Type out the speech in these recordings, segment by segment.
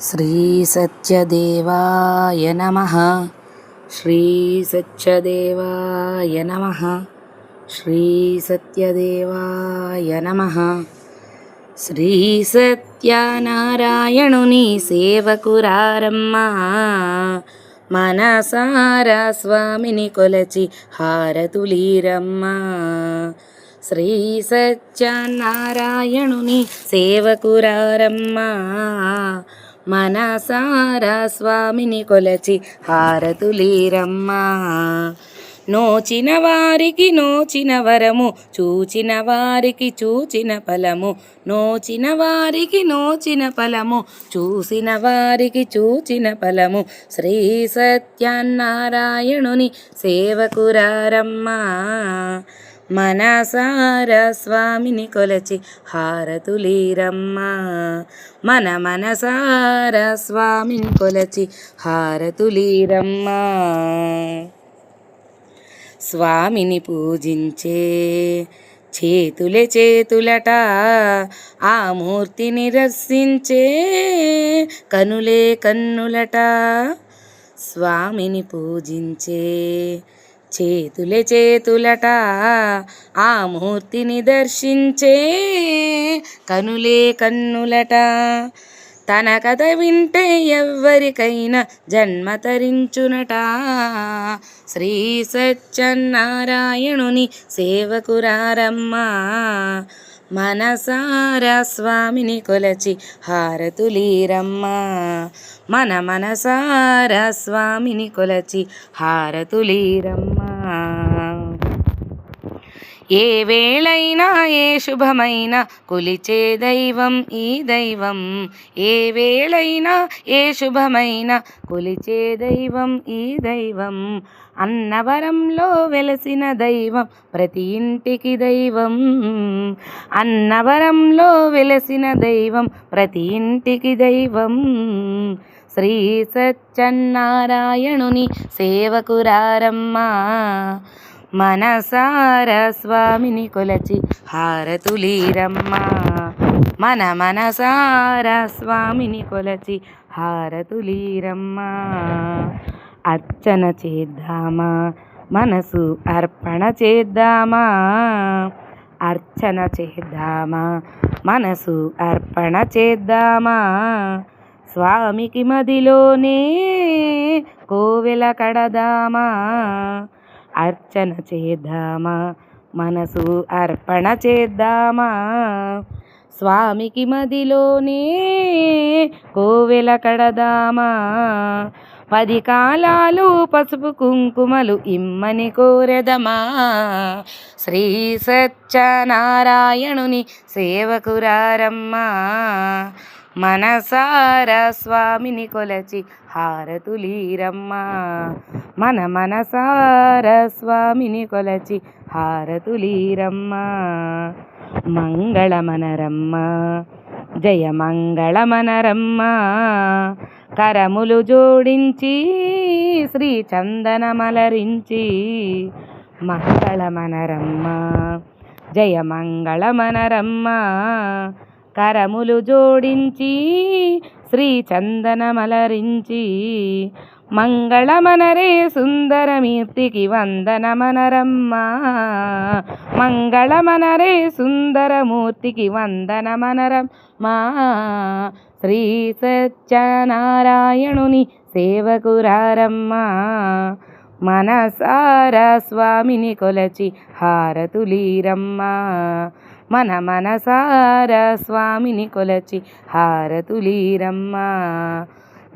श्रीसत्यदेवाय नमः श्रीसत्यदेवाय नमः श्रीसत्यदेवाय నమః శ్రీ సత్యనారాయణుని సేవకురారమ్మా మనసారా స్వామిని కొలచి హారతులీరమ్మా శ్రీ సత్యనారాయణుని సేవకురారమ్మా మనసారా స్వామిని కొలచి హారతులీరమ్మా. నోచిన వారికి నోచిన వరము చూచిన వారికి చూచిన ఫలము. నోచిన వారికి నోచిన ఫలము చూసిన వారికి చూచిన ఫలము. శ్రీ సత్యనారాయణుని సేవకురారమ్మా. మనసార స్వామిని కొలచి హారతులీరమ్మా. మన మనసార స్వామిని కొలచి హారతులీరమ్మా. స్వామిని పూజించే చేతులే చేతులట ఆ మూర్తిని రసించే కనులే కన్నులట. స్వామిని పూజించే చేతులే చేతులట ఆ మూర్తిని దర్శించే కనులే కన్నులట. తన కథ వింటే ఎవ్వరికైనా జన్మ తరించునట. శ్రీ సత్యనారాయణుని సేవకురారమ్మా మనసారా స్వామిని కొలచి హారతులీరమ్మా. మన మనసారా స్వామిని కొలచి హారతులీరమ్మా. ఏ వేళైనా ఏ శుభమైనా కొలిచే దైవం ఈ దైవం. ఏ వేళైనా ఏ శుభమైనా కొలిచే దైవం ఈ దైవం. అన్నవరంలో వెలసిన దైవం ప్రతి ఇంటికి దైవం. అన్నవరంలో వెలసిన దైవం ప్రతి ఇంటికి దైవం. శ్రీ సత్యనారాయణుని సేవకురారమ్మా మనసార స్వామిని కొలచి హారతులీరమ్మా. మన మనసార స్వామిని కొలచి హారతులీరమ్మా. అర్చన చేద్దామా? మనసు అర్పణ చేద్దామా? అర్చన చేద్దామా? మనసు అర్పణ చేద్దామా? స్వామికి మదిలోనే కోవెల కడదామా? అర్చన చేద్దామా? మనసు అర్పణ చేద్దామా? స్వామికి మదిలోనే కోవెల కడదామా? పది కాలాలు పసుపు కుంకుమలు ఇమ్మని కోరెదమా? శ్రీ సత్యనారాయణుని సేవకురారమ్మా. మనసార స్వామిని కొలచి హారతులీరమ్మా. మన మనసార స్వామిని కొలచి హారతులీరమ్మా. మంగళమనరమ్మ జయ మంగళమనరమ్మ కరములు జోడించి శ్రీ చందనమలరించి మంగళమనరమ్మ జయ మంగళమనరమ్మ కరములు జోడించి శ్రీ చందనమలరించి మంగళమనరే సుందరమూర్తికి వందనమనరమ్మ. మంగళమనరే సుందరమూర్తికి వందనమనరమ్మ. శ్రీ సత్యనారాయణుని సేవకురారమ్మా. మనసార స్వామిని కొలచి హారతులీరమ్మా. మన మనసార స్వామిని కొలచి హారతులీరమ్మ.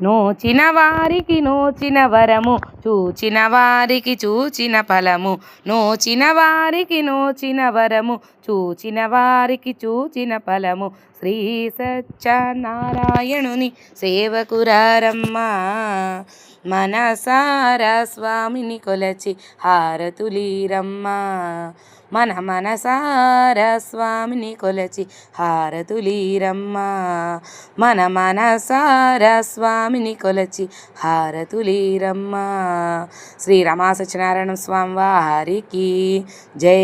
నోచిన వారికి నోచిన వరము చూచిన వారికి చూచిన ఫలము నోచిన వారికి నోచిన వరము చూచిన వారికి చూచిన ఫలము. శ్రీ సత్యనారాయణుని సేవకురారమ్మా మనసారా స్వామిని కొలచి హారతులీరమ్మా మన మనసార స్వామిని కొలచి హారతులీరమ్మా మన మనసార స్వామిని కొలచి హారతులీరమ్మా. శ్రీ రమా సత్యనారాయణ స్వామి వారికి జై.